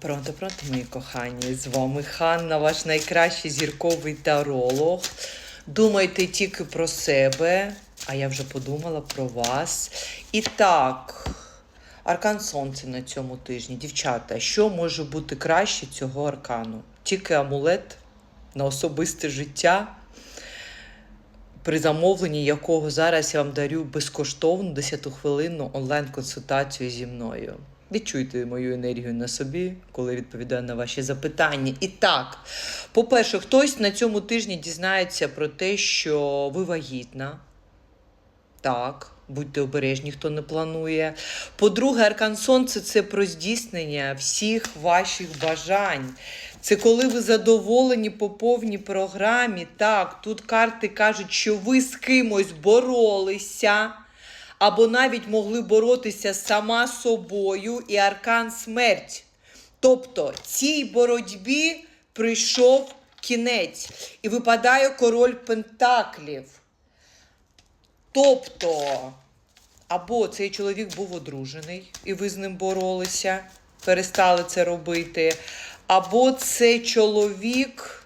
Пронто, пронто, мої кохані. З вами Ханна, ваш найкращий зірковий таролог. Думайте тільки про себе, а я вже подумала про вас. І так, аркан сонця на цьому тижні. Дівчата, що може бути краще цього аркану? Тільки амулет на особисте життя, при замовленні якого зараз я вам дарю безкоштовну 10-хвилинну онлайн-консультацію зі мною. Відчуйте мою енергію на собі, коли відповідаю на ваші запитання. І так, по-перше, хтось на цьому тижні дізнається про те, що ви вагітна. Так, будьте обережні, хто не планує. По-друге, аркан сонце це про здійснення всіх ваших бажань. Це коли ви задоволені по повній програмі. Так, тут карти кажуть, що ви з кимось боролися. Або навіть могли боротися сама собою і аркан смерть. Тобто цій боротьбі прийшов кінець і випадає король Пентаклів. Тобто, або цей чоловік був одружений, і ви з ним боролися, перестали це робити, або це чоловік,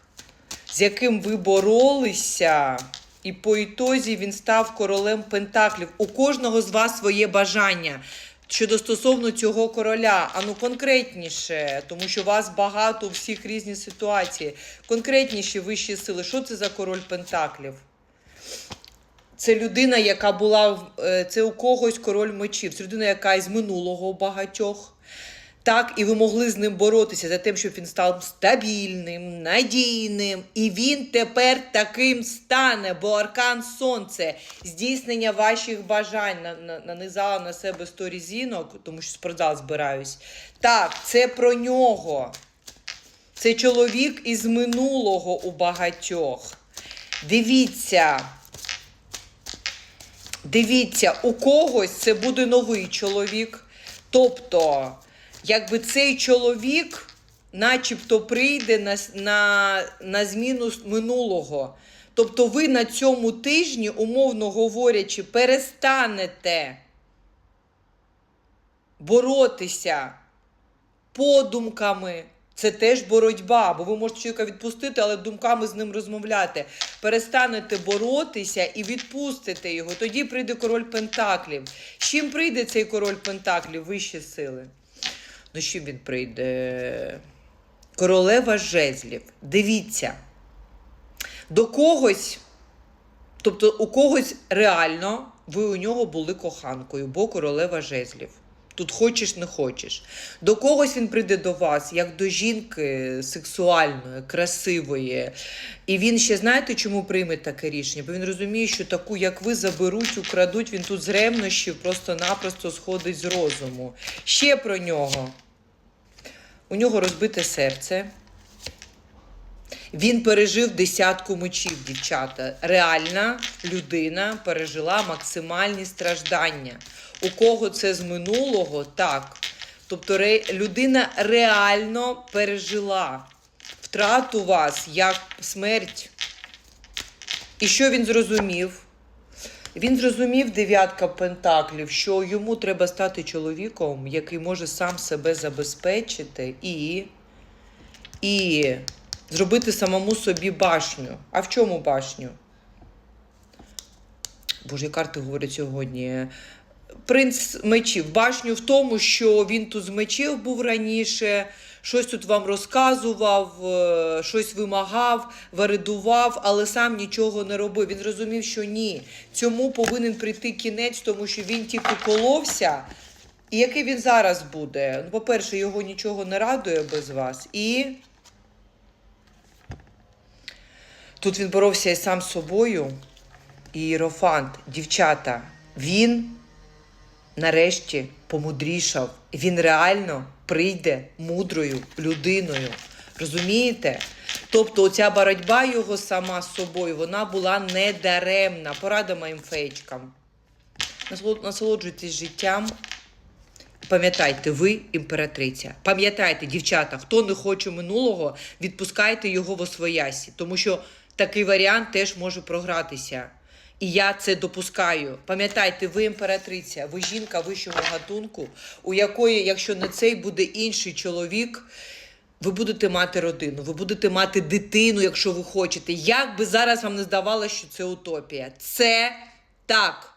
з яким ви боролися, і по ітозі він став королем Пентаклів. У кожного з вас своє бажання. Щодо стосовно цього короля, а ну конкретніше, тому що у вас багато у всіх різні ситуації. Конкретніші вищі сили. Що це за король Пентаклів? Це людина, яка була е, це у когось король мечів. Це людина, яка із минулого багатьох. Так, і ви могли з ним боротися за тим, щоб він став стабільним, надійним. І він тепер таким стане, бо аркан сонце, здійснення ваших бажань на, на, нанизала на себе 100 різінок, тому що спортзал збираюсь. Так, це про нього. Це чоловік із минулого у багатьох. Дивіться. Дивіться, у когось це буде новий чоловік. Тобто, якби цей чоловік, начебто, прийде на, на, на зміну минулого. Тобто, ви на цьому тижні, умовно говорячи, перестанете боротися подумками. Це теж боротьба, бо ви можете чоловіка відпустити, але думками з ним розмовляти. Перестанете боротися і відпустите його. Тоді прийде король Пентаклів. З чим прийде цей король Пентаклів? Вищі сили. Ну, чим він прийде? Королева жезлів. Дивіться. До когось, тобто у когось реально ви у нього були коханкою, бо королева жезлів. Тут хочеш, не хочеш. До когось він прийде до вас, як до жінки сексуальної, красивої. І він ще знаєте, чому прийме таке рішення? Бо він розуміє, що таку, як ви, заберуть, украдуть, він тут з ревнощів просто-напросто сходить з розуму. Ще про нього. У нього розбите серце. Він пережив десятку мечів, дівчата. Реальна людина пережила максимальні страждання. У кого це з минулого, так. Тобто людина реально пережила втрату вас як смерть. І що він зрозумів? Він зрозумів дев'ятка пентаклів, що йому треба стати чоловіком, який може сам себе забезпечити і, і зробити самому собі башню. А в чому башню? Боже, карти говорять сьогодні. Принц мечів. Башню в тому, що він тут з мечів був раніше, щось тут вам розказував, е, щось вимагав, варидував, але сам нічого не робив. Він зрозумів, що ні. Цьому повинен прийти кінець, тому що він тільки коловся. І який він зараз буде? Ну, по-перше, його нічого не радує без вас. І тут він боровся і сам з собою. І Єрофант, дівчата, він нарешті помудрішав. Він реально прийде мудрою людиною. Розумієте? Тобто оця боротьба його сама з собою, вона була недаремна. Порада моїм феєчкам. Насолоджуйтесь життям. Пам'ятайте, ви імператриця. Пам'ятайте, дівчата, хто не хоче минулого, відпускайте його в освоясі, тому що такий варіант теж може програтися. І я це допускаю. Пам'ятайте, ви імператриця, ви жінка вищого гатунку, у якої, якщо не цей буде інший чоловік, ви будете мати родину, ви будете мати дитину, якщо ви хочете. Як би зараз вам не здавалося, що це утопія. Це так.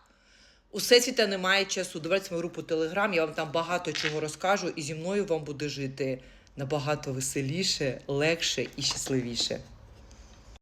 У Всесвіта немає часу. Давайте мою групу Телеграм, я вам там багато чого розкажу, і зі мною вам буде жити набагато веселіше, легше і щасливіше.